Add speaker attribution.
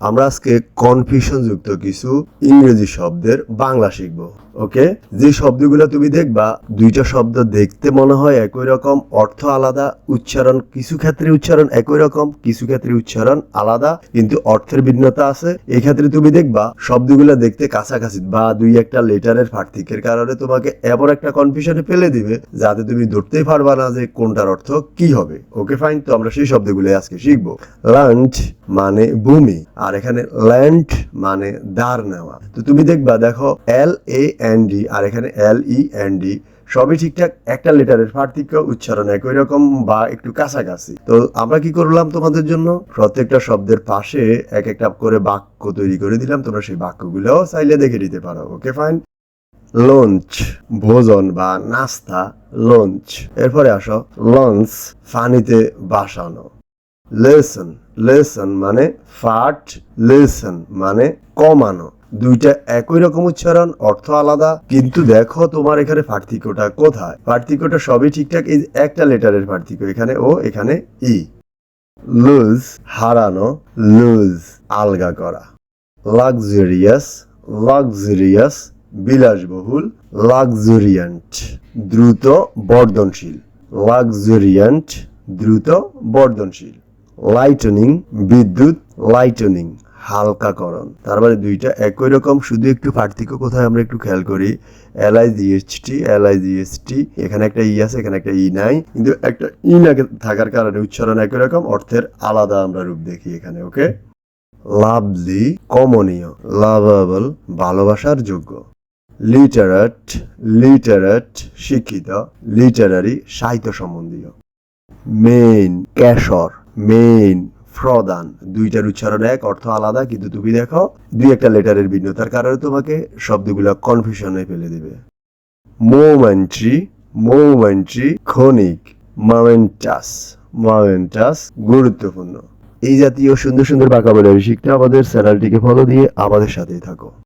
Speaker 1: আমরা আজকে কনফিউশন যুক্ত কিছু ইংরেজি শব্দের বাংলা শিখব ওকে যে শব্দগুলো তুমি দেখবা, দুইটা শব্দ দেখতে মনে হয় একই রকম, অর্থ আলাদা, উচ্চারণ কিছু ক্ষেত্রে উচ্চারণ একই রকম, কিছু ক্ষেত্রে উচ্চারণ আলাদা, কিন্তু অর্থের ভিন্নতা আছে। এই ক্ষেত্রে তুমি দেখবা, শব্দগুলো দেখতে কাছাকাছি বা দুই একটা লেটারের পার্থক্যের কারণে তোমাকে এমন একটা কনফিউশনে ফেলে দিবে, যাতে তুমি ধরতেই পারবা না যে কোনটার অর্থ কি হবে ওকে ফাইন তো আমরা সেই শব্দগুলো আজকে শিখব। লাঞ্চ মানে ভূমি আর এখানে ল্যান্ড মানে দাঁড় নেওয়া। তো তুমি দেখবা, দেখো এল এ এন ডি আর এখানে এল ই এন ডি সবই ঠিকঠাক, একটা লেটারের পার্থক্য উচ্চারণ একই রকম বা একটু কাছাকাছি। তো আমরা কি করলাম তোমাদের জন্য? প্রত্যেকটা শব্দের পাশে এক একটা করে বাক্য তৈরি করে দিলাম, তোমরা সেই বাক্যগুলো চাইলে দেখে নিতে পারো। ওকে ফাইন লঞ্চ ভোজন বা নাস্তা লঞ্চ এরপরে আসো লঞ্চ ফানিতে বাসানো। লেসন লেসন মানে ফাট লেসন মানে কমানো। দুইটা একই রকম উচ্চারণ, অর্থ আলাদা। কিন্তু দেখো তোমার এখানে পার্থক্যটা কোথায়? পার্থক্যটা সবই ঠিকঠাক, এই একটা লেটারের পার্থক্য এখানে ও, এখানে ই। লুজ হারানো লুজ আলগা করা। লাক্সারিয়াস লাক্সারিয়াস বিলাসবহুল লাক্সারিয়ান্ট দ্রুত বর্ধনশীল। লাক্সারিয়ান্ট দ্রুত বর্ধনশীল। লাইটনিং, বিদ্যুৎ লাইটনিং, হালকাকরণ। তার মানে দুইটা একই রকম, শুধু একটু পার্থক্য কোথায় আমরা একটু খেয়াল করি? L I GST L I GST এখানে একটা ই আছে, এখানে একটা ই নাই। কিন্তু একটা ই না থাকার কারণে উচ্চারণ একই রকম, অর্থের আলাদা আমরা রূপ দেখি এখানে, ওকে? লাভলি, কমনীয়, লাভাবল, ভালোবাসার যোগ্য। লিটারেট লিটারেট, শিক্ষিত, লিটারারি, সাহিত্য সম্বন্ধীয়। মেইন ক্যাশর মেইন প্রদান দুইটার উচ্চারণ এক, অর্থ আলাদা, কিন্তু তুমি দেখো, দুই একটা লেটারের ভিন্নতার কারণে তোমাকে শব্দগুলো কনফিউশনে ফেলে দিবে। মোমেন্ট্রি মোমেন্ট্রি ক্ষণিক মোমেন্টাস মোমেন্টাস গুরুত্বপূর্ণ। এই জাতীয় সুন্দর সুন্দর বাঁকা বলে শিখতে আমাদের চ্যানেলটিকে ফলো দিয়ে আমাদের সাথেই থাকো।